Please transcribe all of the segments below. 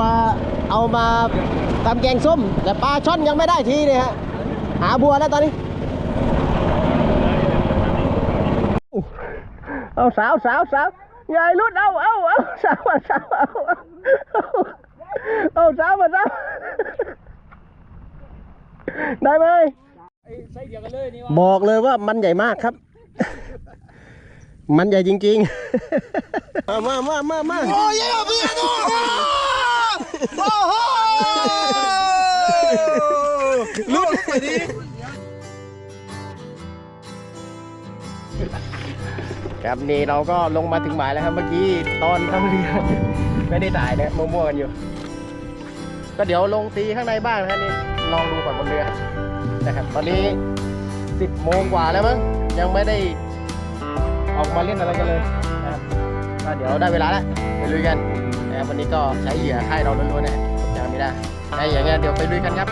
ว่าเอามาทำแกงส้ม แต่ปลาช่อนยังไม่ได้ทีเลยฮะ หาบัวแล้วตอนนี้ เอาสาวสาวสาวใหญ่รุ่นเอาเอาเอาสาวสาวเอาเอาเอาสาวมาสาวได้ไหมบอกเลยว่ามันใหญ่มากครับ มันใหญ่จริงๆ มามามามามา โอ้โหโอ้โหลุ้นครับนี่เราก็ลงมาถึงหมายแล้วครับเมื่อกี้ตอนทำเรือไม่ได้ถ่ายนะมั่วๆกันอยู่ ก็เดี๋ยวลงตีข้างในบ้างนะครับนี่ลองดูก่อนบนเรือนะครับ ตอนนี้ 10โมงกว่าแล้วมั้งยังไม่ได้ออกมาเล่นอะไรกันเลยนะครับก็เดี๋ยวได้เวลาแล้วไปลุยกัน นะครับวันนี้ก็ใช้เหยื่อค่ายเราล้วนๆนะจะไม่ได้ไอ้อย่างเงี้ยเดี๋ยวไปลุยกันครับ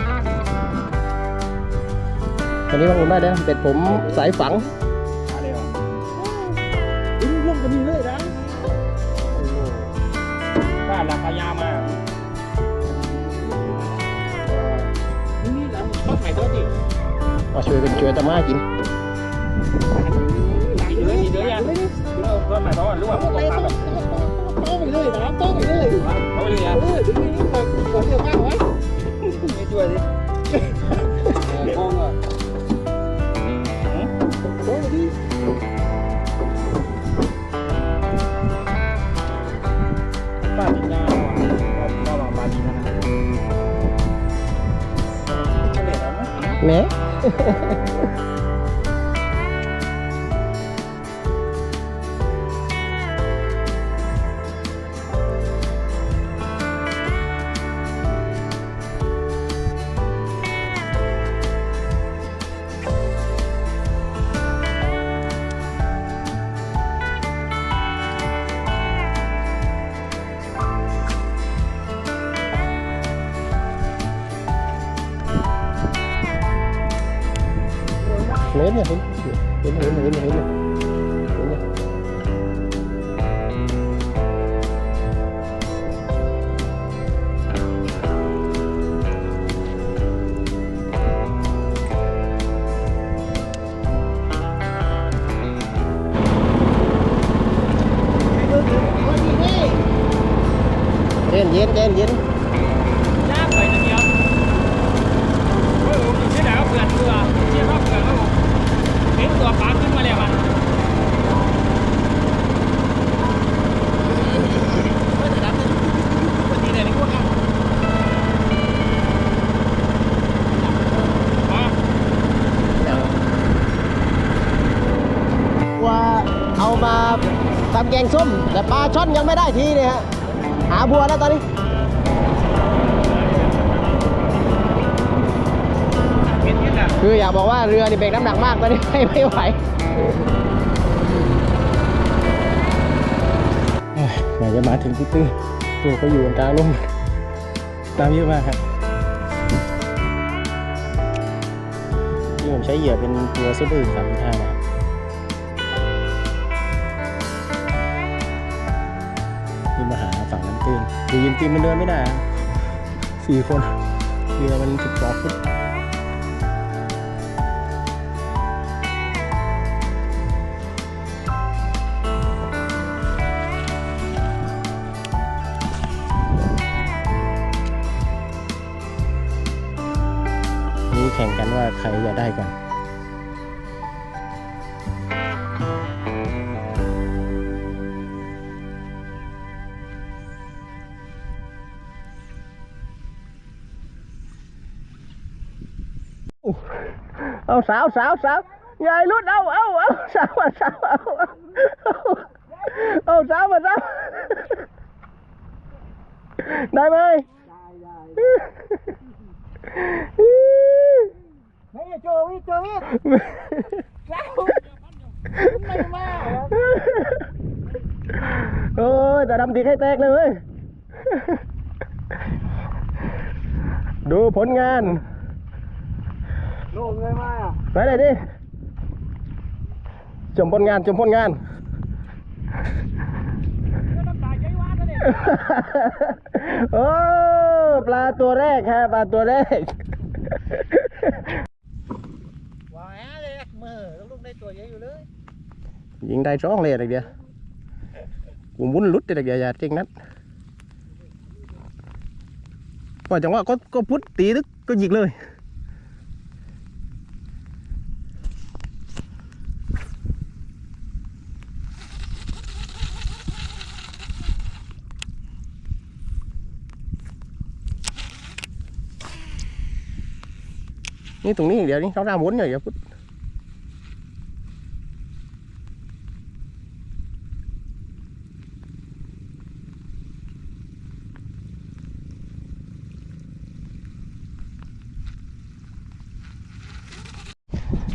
ตอนนี้บางคนได้นะเป็ดผมสายฝังดึงลงกันนี่เลยนะบ้านหลังพญามานี่หลังต้องไข่ตัวดิมาช่วยกันช่วยตะมากินกินเลยกินเลยยังเริ่มเริ่มหมายความว่ารู้ว่ามันต้องทำแบบต้องไป เลยนะต้องไปเลยเขาเลยอะเออดึงนี้ก่อนก่อนเดี๋ยวข้าวไว้ไม่ช่วยดิมองอะโอ้ยดิบ้านดินยาระหว่างบ้านดินนะเฉลี่ย แล้วมั้ยแหมเห็นเนี่ยเห็นเห็นเห็นเห็ ตัวปลาขึ้นมาแล้วมันก็จะดับเป็นปกติเลยในพวกเราอ๋อว่าเอามาทำแกงส้ม แต่ปลาช่อนยังไม่ได้ทีเลยฮะ หาบัวแล้วตอนนี้ คืออยากบอกว่าเรือนี่เบรกน้ำหนักมากตอนนี้ไม่ไหวอยากจะมาถึงตื้อตัวเขาอยู่กลางลุ่มน้ำเยอะมากครับที่ผมใช้เหยื่อเป็นตัวซุปเปอร์สามห้านะนี่มาหาฝั่งน้ำตื้นอยู่ยืนตีนมันเดินไม่ได้สี่คนเรือมันสิบสองฟุต ใครจะได้ก่อนเอาสาวสาวสาวใหญ่รุ่นเอาเอาเอาสาวมาสาวเอาเอาเอาสาวมาสาวได้ไหม เฮ้ยโจวิโจวิไม่มาโอ้ยแต่ดำดีให้แตกเลยเว้ยดูผลงานโลงเลยมาอะไปไหนดิชมผลงานชมผลงานน้ำตาใจว่าซะเนี่ยโอ้ปลาตัวแรกครับปลาตัวแรก ว้าเลยมือลูกได้ ตัวใหญ่อยู่เลยยิงได้ช่องเลยเดียวกูมุนลุดเดียวอย่าจริงนัดพอจังหวะก็ก็พุทธตีตึกก็หยิงเลยนี่ตรงนี้เดี๋ยวนี้เขาหน้ามุนหน่อยเดี๋ยวพุทธ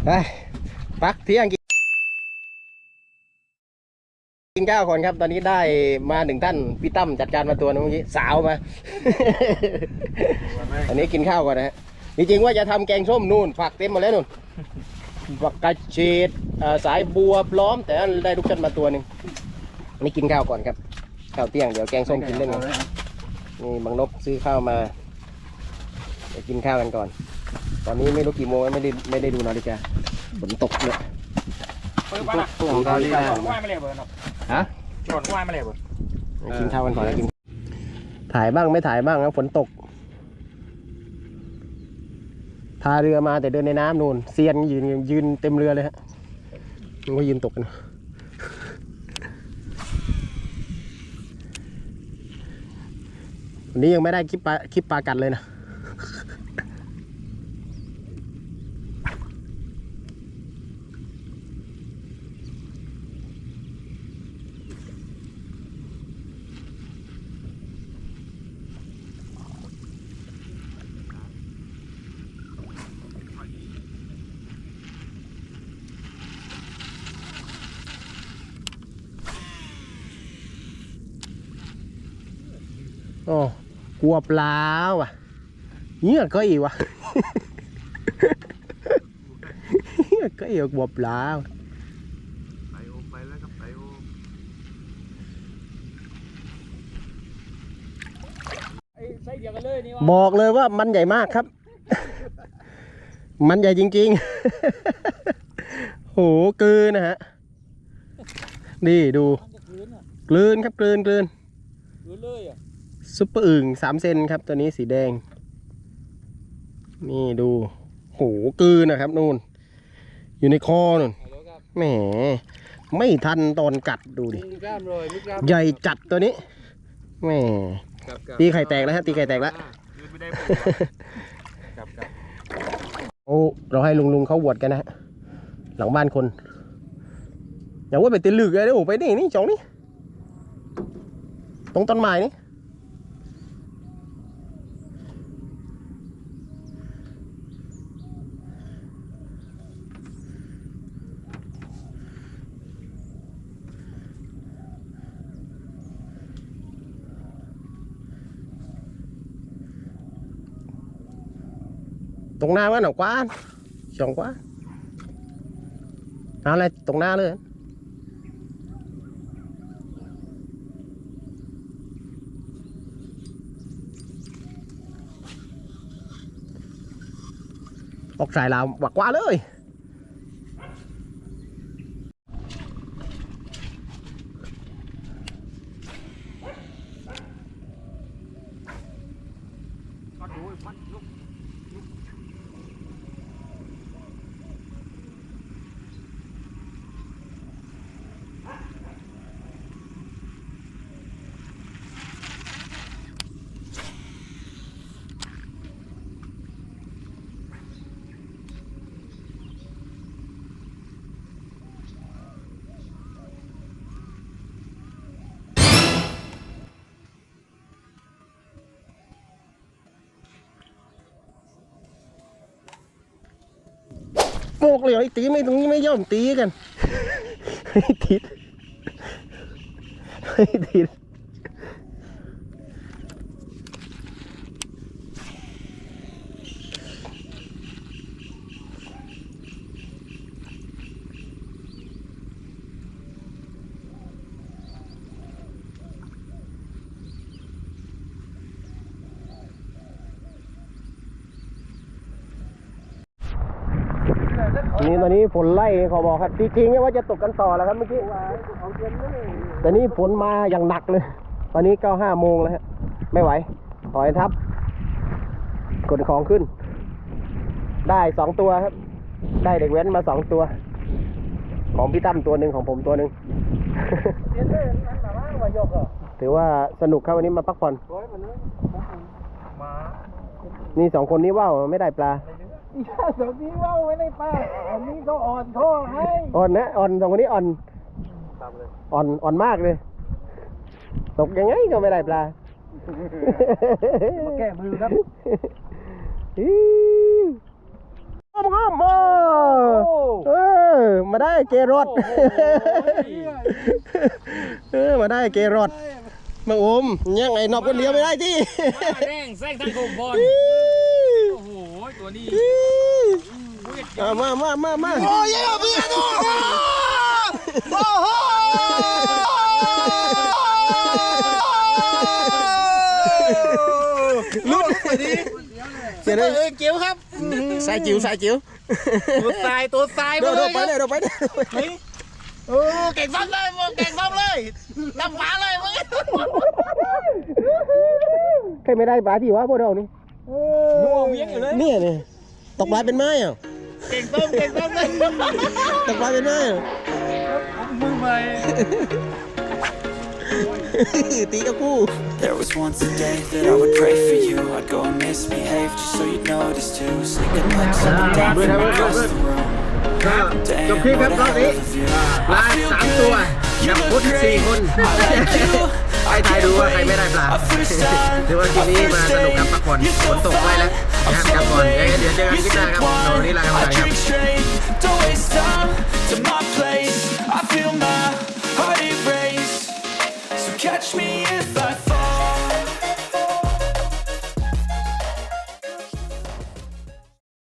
ไปพักเที่ยงกินกินข้าวก่อนครับ ตอนนี้ได้มาหนึ่งท่านพี่ตั้มจัดการมาตัวนึงเมื่อกี้สาวมา อันนี้กินข้าวก่อนนะฮะจริงๆว่าจะทำแกงส้มนู่นผักเต็มหมดแล้วนู่นผักกระเฉดเอ่อสายบัวพร้อม แต่ได้ลูกชันมาตัวหนึ่งอันนี้กินข้าวก่อนครับข้าวเที่ยงเดี๋ยวแกงส้มกินเล่นกันนี่บางนกซื้อข้าวมาเดี๋ยวกินข้าวกันก่อนต อนนี้ไม่รู้กี่โมงแล้วไม่ได้ไม่ได้ดูนาฬิกาฝนตกเลยเปิดบ้านอะตัวของเขาที่ได้จอดว่ายมาเลยเบอร์เนาะฮะจอดว่ายมาเลยเบอร์กินข้าวกันก่อนแล้วกิน ถ่ายบ้างไม่ถ่ายบ้างครับฝนตก พาเรือมาแต่เดินในน้ำนู่นเซียนยืนยืนเต็มเรือเลยฮะมันก็ยืนตกกันวันนี้ยังไม่ได้คลิปปลาคลิปปลากัดเลยนะ โอ้กลัวปลาว่ะเงี้ยก็อีกว่ะเงี้ยก็อีกกลัวปลาวไปโอไปแล้วครับไปโอไอ้ไส้เดียวกันเลยนี่วะบอกเลยว่ามันใหญ่มากครับ มันใหญ่จริง ๆ โหกลืนนะฮะ นี่ดู กลืนครับกลืนกลืนคืนเลยอะ ซุปเปอร์อึ่งสามเซนครับ ตัวนี้สีแดง นี่ดูโหกลืนนะครับนู่น อยู่ในคอนู่นเอาแล้วครับแหมไม่ทันตอนกัดดูดิมีกล้ามเลยมีกล้ามใหญ่จัดตัวนี้แหมครับครับตีไข่แตกแล้วฮะตีไข่แตกแล้วคืนไม่ได้เบอร์ครับครับโอ้เราให้ลุงลุงเขาบวชกันนะฮะหลังบ้านคนอย่าว่าไปตีลึกเลยเดี๋ยวโอ้ไปนี่นี่จองนี่ตรงต้นไม้นี่ ตรงหน้ามันหรอกว้านจองกว่าเอาอะไรตรงหน้าเลย ออกสายลาวหวักว่าเลย พัดดูพัดลุก โมกเลยไอ้ตีไม่ตรงนี้ไม่ย่อมตีกันไอ้ติดไอ้ติ นี่ตอนนี้ฝนไล่ขอบอกครับจริงๆเนี่ยว่าจะตกกันต่อแล้วครับเมื่อกี้แต่นี่ฝนมาอย่างหนักเลย ตอนนี้เก็ห้าโมงแล้วฮะไม่ไหวถอยทับ กดของขึ้น ได้สองตัวครับ ได้เด็กแว้นมาสองตัว ของพี่ตั้มตัวหนึ่งของผมตัวหนึ่งถือว่าสนุกครับวันนี้มาพักผ่อนนี่สองคนนี้ว่าวไม่ได้ปลา อีกาสองนี้ว่าไว้ในป้าอันนี้ก็อ่อนท่อให้อ่อนนะอ่อนสองคนนี้อ่อนอ่อนอ่อนมากเลย ตกยังไงก็ไม่ได้ปลามาแก้มือครับอีอ้อมอ้อมโอ้เออมาได้เกรอดเออมาได้เกรอดมาโอมยังไงนอกคนเดียวไม่ได้ที่แรงแซงทั้งโคมบอลโอ้โหตัว นี้เอามามามามาโอ้ยเอาเพื่อนโอ้โหลุ้นไปดิเสียเลยเออเกี้ยวครับสายจิ๋วสายจิ๋วตัวทรายตัวทรายเดี๋ยวเลเดี๋ยวยไปเลยเดี๋ยวไปเลยโอ้เก่งซ้ำเลยมึงเก่งซ้ำเลยดำฟ้าเลยมึงใครไม่ได้ปลาที่วะพวกเรานี่ นัวเวียงอยู่เลย เนี่ยนี่ตกปลาเป็นไม้เหรอ เก่งซ้ำเก่งซ้ำเลย ตกปลาเป็นไม้เหรอ มือใหม่ ตีกับกู There was once a day that I would pray for you I'd go and misbehave just so you'd notice too Sneaking like someone down from across the room จบคลิปครับรอบนี้ ปลาสามตัวจับพุทธสี่คน ไห้ทายดูว่าใครไม่ได้ปลาถือว่าคลิปนี้มาสนุกครับพักผ่อนฝนตกด้ว้แล้วนะครับกลับก่อนเดี๋ยวเจอกันคลิปหน้าครับผมวันนี้ลากันไปครับ catch me if